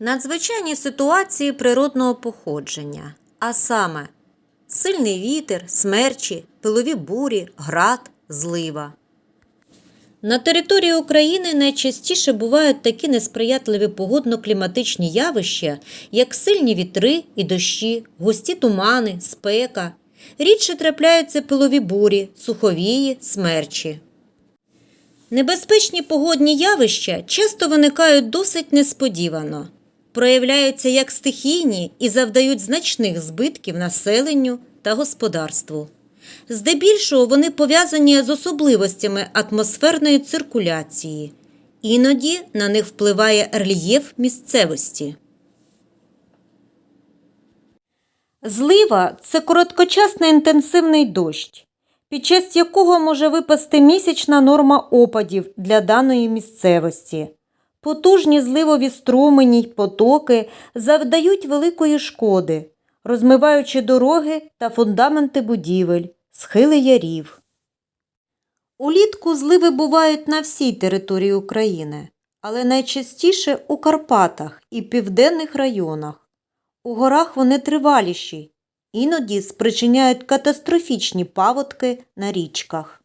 Надзвичайні ситуації природного походження, а саме сильний вітер, смерчі, пилові бурі, град, злива. На території України найчастіше бувають такі несприятливі погодно-кліматичні явища, як сильні вітри і дощі, густі тумани, спека. Рідше трапляються пилові бурі, суховії, смерчі. Небезпечні погодні явища часто виникають досить несподівано, проявляються як стихійні і завдають значних збитків населенню та господарству. Здебільшого вони пов'язані з особливостями атмосферної циркуляції. Іноді на них впливає рельєф місцевості. Злива це короткочасний інтенсивний дощ, під час якого може випасти місячна норма опадів для даної місцевості. Потужні зливові струмені й потоки завдають великої шкоди, розмиваючи дороги та фундаменти будівель, схили ярів. Улітку зливи бувають на всій території України, але найчастіше у Карпатах і південних районах. У горах вони триваліші, іноді спричиняють катастрофічні паводки на річках.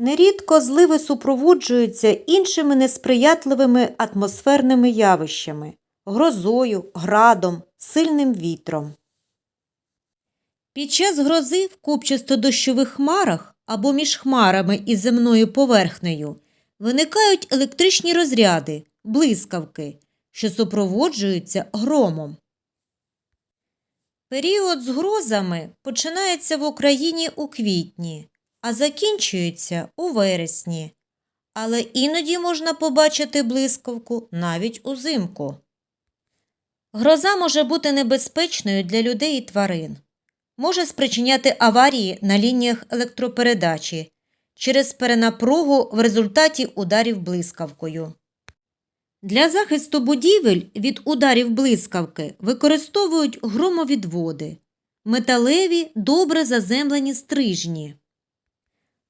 Нерідко зливи супроводжуються іншими несприятливими атмосферними явищами грозою, градом, сильним вітром. Під час грози в купчасто-дощових хмарах або між хмарами і земною поверхнею виникають електричні розряди, блискавки, що супроводжуються громом. Період з грозами починається в Україні у квітні, а закінчується у вересні. Але іноді можна побачити блискавку навіть узимку. Гроза може бути небезпечною для людей і тварин. Може спричиняти аварії на лініях електропередачі через перенапругу в результаті ударів блискавкою. Для захисту будівель від ударів блискавки використовують громовідводи, металеві добре заземлені стрижні.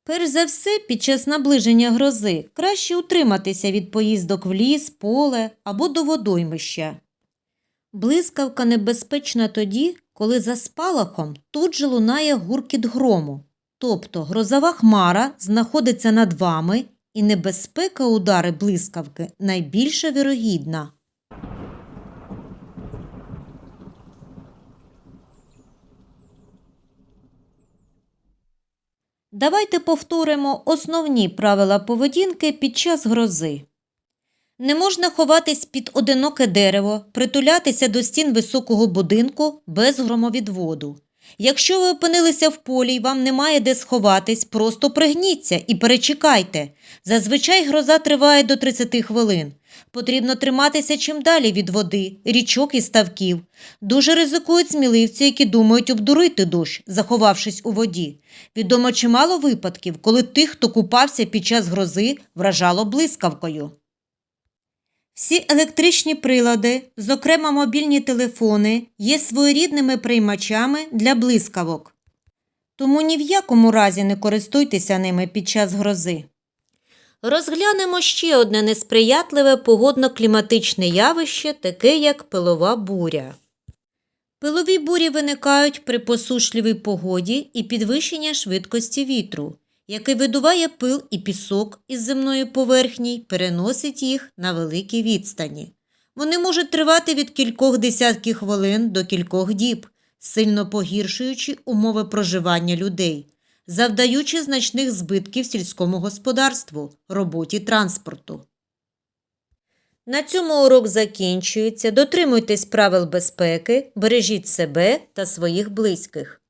Перш за все, під час наближення грози краще утриматися від поїздок в ліс, поле або до водоймища. Блискавка небезпечна тоді, коли за спалахом тут же лунає гуркіт грому, тобто грозова хмара знаходиться над вами і небезпека удари блискавки найбільше вірогідна. Давайте повторимо основні правила поведінки під час грози. Не можна ховатись під одиноке дерево, притулятися до стін високого будинку без громовідводу. Якщо ви опинилися в полі і вам немає де сховатись, просто пригніться і перечекайте. Зазвичай гроза триває до 30 хвилин. Потрібно триматися чим далі від води, річок і ставків. Дуже ризикують сміливці, які думають обдурити дощ, заховавшись у воді. Відомо чимало випадків, коли тих, хто купався під час грози, вражало блискавкою. Всі електричні прилади, зокрема мобільні телефони, є своєрідними приймачами для блискавок. Тому ні в якому разі не користуйтеся ними під час грози. Розглянемо ще одне несприятливе погодно-кліматичне явище, таке як пилова буря. Пилові бурі виникають при посушливій погоді і підвищенні швидкості вітру, який видуває пил і пісок із земної поверхні переносить їх на великі відстані. Вони можуть тривати від кількох десятків хвилин до кількох діб, сильно погіршуючи умови проживання людей, завдаючи значних збитків сільському господарству, роботі транспорту. На цьому урок закінчується. Дотримуйтесь правил безпеки, бережіть себе та своїх близьких.